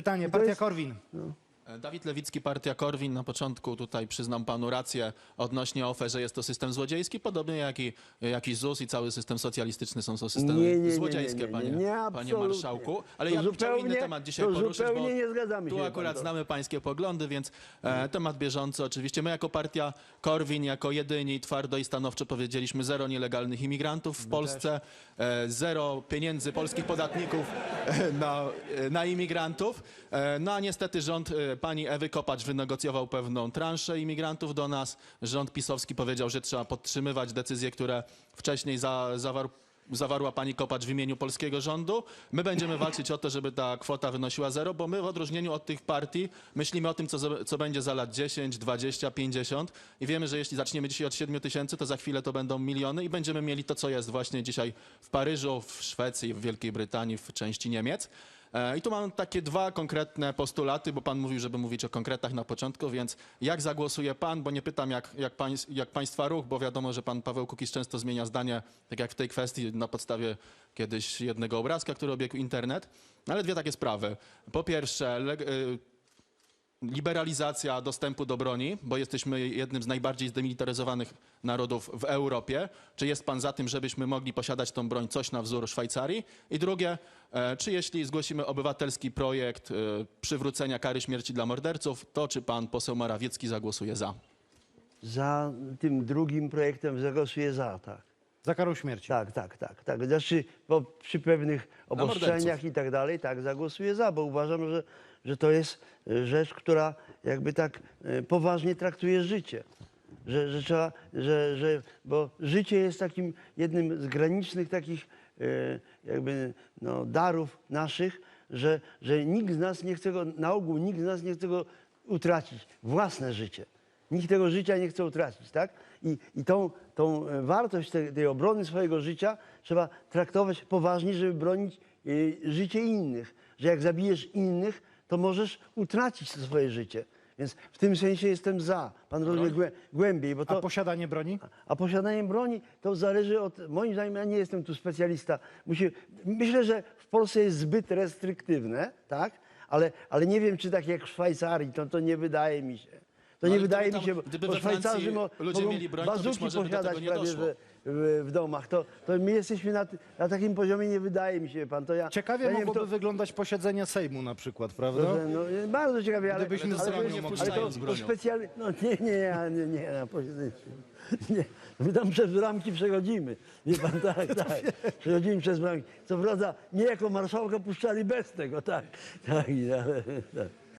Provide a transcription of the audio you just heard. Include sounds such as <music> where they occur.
Pytanie, partia jest- Korwin. E, Dawid Lewicki, partia Korwin. Na początku tutaj przyznam panu rację odnośnie OFE, że jest to system złodziejski, podobnie jak i, jak i ZUS i cały system socjalistyczny są to systemy Nie, nie, nie, złodziejskie, nie, nie, panie, nie, panie absolutnie. marszałku. Ale To ja bym chciał inny temat dzisiaj to poruszyć, zupełnie bo nie zgadzamy tu się, akurat pan, znamy pańskie poglądy, więc e, temat bieżący oczywiście. My jako partia Korwin, jako jedyni twardo i stanowczo powiedzieliśmy zero nielegalnych imigrantów w Polsce, e, zero pieniędzy polskich podatników e, na, e, na imigrantów. E, no a niestety rząd e, pani Ewy Kopacz wynegocjował pewną transzę imigrantów do nas. Rząd pisowski powiedział, że trzeba podtrzymywać decyzje, które wcześniej za, zawarł zawarła pani Kopacz w imieniu polskiego rządu. My będziemy walczyć o to, żeby ta kwota wynosiła zero, bo my w odróżnieniu od tych partii myślimy o tym, co, co będzie za lat 10, 20, 50 i wiemy, że jeśli zaczniemy dzisiaj od 7 tysięcy, to za chwilę to będą miliony i będziemy mieli to, co jest właśnie dzisiaj w Paryżu, w Szwecji, w Wielkiej Brytanii, w części Niemiec. E, I tu mam takie dwa konkretne postulaty, bo pan mówił, żeby mówić o konkretach na początku, więc jak zagłosuje pan, bo nie pytam jak, jak, jak państwa ruch, bo wiadomo, że pan Paweł Kukiz często zmienia zdanie, tak jak w tej kwestii na podstawie kiedyś jednego obrazka, który obiegł internet. Ale dwie takie sprawy. Po pierwsze, y, liberalizacja dostępu do broni, bo jesteśmy jednym z najbardziej zdemilitaryzowanych narodów w Europie. Czy jest pan za tym, żebyśmy mogli posiadać tą broń coś na wzór Szwajcarii? I drugie, e, czy jeśli zgłosimy obywatelski projekt e, przywrócenia kary śmierci dla morderców, to czy pan poseł Morawiecki zagłosuje za? Za tym drugim projektem zagłosuję za, tak. Za karą śmierci. Tak, tak, tak, tak. Znaczy, bo przy pewnych obostrzeniach i tak dalej, tak, zagłosuję za, bo uważam, że, że to jest e, rzecz, która jakby tak e, poważnie traktuje życie. Że, że trzeba, że, że, bo życie jest takim jednym z granicznych takich e, jakby no, darów naszych, że, że nikt z nas nie chce go, na ogół nikt z nas nie chce go utracić, własne życie. Nikt tego życia nie chce utracić, tak? I, i tą, tą e, wartość tej, tej obrony swojego życia trzeba traktować poważnie, żeby bronić y, życie innych. Że jak zabijesz innych, to możesz utracić to swoje życie. Więc w tym sensie jestem za. Pan rozumie głę, głębiej, bo A to... posiadanie broni? A posiadanie broni to zależy od, moim zdaniem, ja nie jestem tu specjalista. Musi, myślę, że w Polsce jest zbyt restriktywne, tak? Ale, ale nie wiem, czy tak jak w Szwajcarii, to, to nie wydaje mi się. To No nie ale wydaje gdyby mi się, tam- bo, gdyby bo we Szwajcarzy mo, ludzie mogą mieli broń, to być bazuki może by posiadać nie prawie, że w, w domach. To, to my jesteśmy na, na takim poziomie, nie wydaje mi się, pan. To ja, Ciekawie ja nie wiem, mogłoby to- wyglądać posiedzenie Sejmu na przykład, prawda? Dobrze, no, bardzo ciekawie, ale, Gdybyśmy ale, z bronią ale, mogli ale wstać to, to specjalnie, no nie, nie, ja nie, nie, na posiedzeniu. <laughs> Nie, my tam przez bramki przechodzimy. Nie pan, tak, <laughs> tak. Przechodzimy przez bramki. Co prawda, nie jako marszałka puszczali bez tego, tak. Tak, ale, tak.